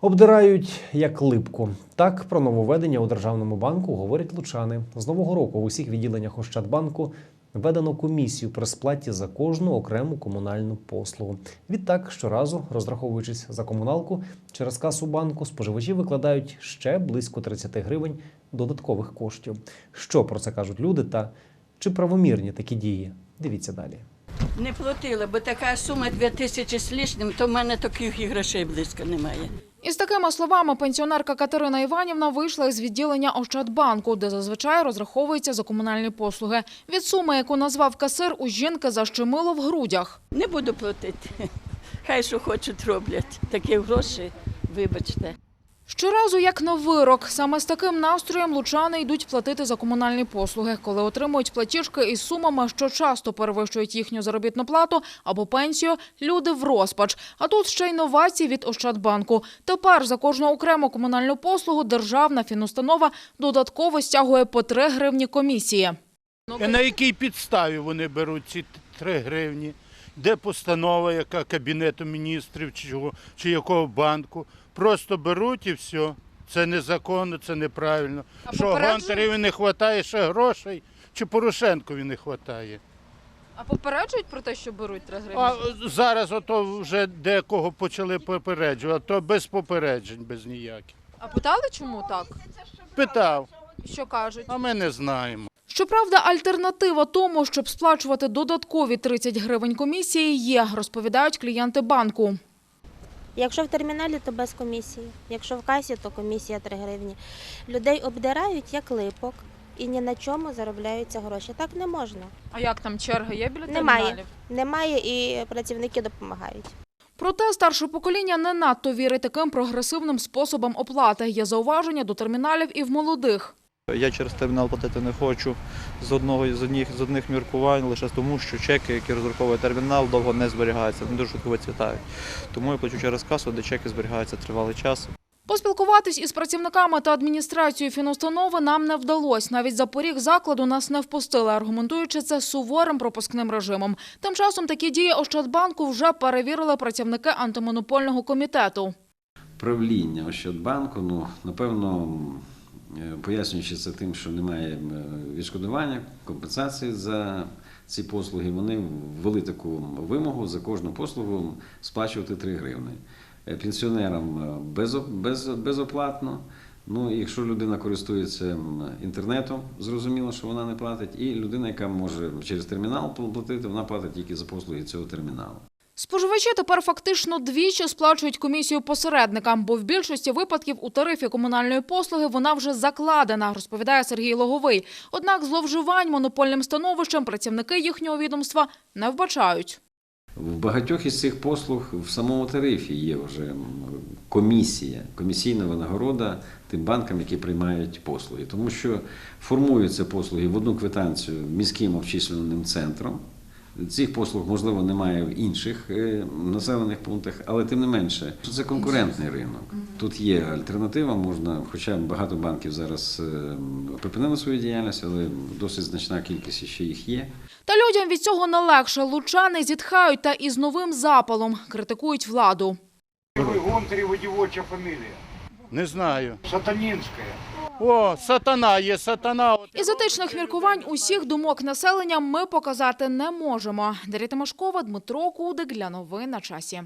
Обдирають як липку. Так про нововведення у державному банку говорять лучани. З нового року в усіх відділеннях Ощадбанку введено комісію при сплаті за кожну окрему комунальну послугу. Відтак, щоразу, розраховуючись за комуналку через касу банку, споживачі викладають ще близько 30 гривень додаткових коштів. Що про це кажуть люди та чи правомірні такі дії? Дивіться далі. Не платила, бо така сума 2 тисячі з лишнім, то в мене таких і грошей близько немає. Із такими словами пенсіонерка Катерина Іванівна вийшла із відділення Ощадбанку, де зазвичай розраховується за комунальні послуги. Від суми, яку назвав касир, у жінки защемило в грудях. Не буду платити. Хай що хочуть роблять. Такі гроші, вибачте. Щоразу як на вирок. Саме з таким настроєм лучани йдуть платити за комунальні послуги, коли отримують платіжки із сумами, що часто перевищують їхню заробітну плату або пенсію, люди в розпач. А тут ще й новації від Ощадбанку. Тепер за кожну окрему комунальну послугу державна фінустанова додатково стягує по 3 гривні комісії. На якій підставі вони беруть ці 3 гривні? Де постанова, яка Кабінету міністрів чи, чи якого банку? Просто беруть і все. Це незаконно, це неправильно. А Що? Гонтареві не вистачає ще грошей, чи Порошенкові не вистачає? А попереджують про те, що беруть 3 гривні? А зараз ото вже декого почали попереджувати, а то без попереджень, без ніяких. А питали, чому так? Питав, Що кажуть? а ми не знаємо. Щоправда, альтернатива тому, щоб сплачувати додаткові 30 гривень комісії, є, розповідають клієнти банку. Якщо в терміналі, то без комісії. Якщо в касі, то комісія 3 гривні. Людей обдирають як липок і ні на чому заробляються гроші. Так не можна. А як там черги є біля Немає. Немає і працівники допомагають. Проте старше покоління не надто вірить таким прогресивним способам оплати. Є зауваження до терміналів і в молодих. Я через термінал платити не хочу з одного з одних з одних міркувань, лише тому, що чеки, які розраховує термінал, довго не зберігаються, вони дуже швидко вицвітають. Тому я плачу через касу, де чеки зберігаються тривалий час. Поспілкуватись із працівниками та адміністрацією фінустанови нам не вдалося. Навіть за поріг закладу нас не впустили, аргументуючи це суворим пропускним режимом. Тим часом такі дії Ощадбанку вже перевірили працівники антимонопольного комітету. правління Ощадбанку, ну, напевно, пояснюючи це тим, що немає е, відшкодування, компенсації за ці послуги, вони ввели таку вимогу за кожну послугу сплачувати 3 гривни. Е, Пенсіонерам е, без- безоплатно. Ну, якщо людина користується інтернетом, зрозуміло, що вона не платить. І людина, яка може через термінал платити, вона платить тільки за послуги цього терміналу. Споживачі тепер фактично двічі сплачують комісію посередникам, бо в більшості випадків у тарифі комунальної послуги вона вже закладена, розповідає Сергій Логовий. Однак зловживань монопольним становищем працівники їхнього відомства не вбачають. В багатьох із цих послуг в самому тарифі є вже комісія, комісійна винагорода тим банкам, які приймають послуги. Тому що формуються послуги в одну квитанцію міським обчисленим центром. Цих послуг, можливо, немає в інших е, населених пунктах, але тим не менше, це конкурентний ринок. Тут є альтернатива, можна, хоча багато банків зараз е, припинили свою діяльність, але досить значна кількість ще їх є. Та людям від цього не легше. Лучани зітхають та із новим запалом критикують владу. Гонтарева девочья фамилия. Не знаю. Сатанинская. О, сатана є сатана. Ізотичних міркувань усіх думок населення ми показати не можемо. Дар'я Тимошкова, Дмитро Кудик для новин на часі.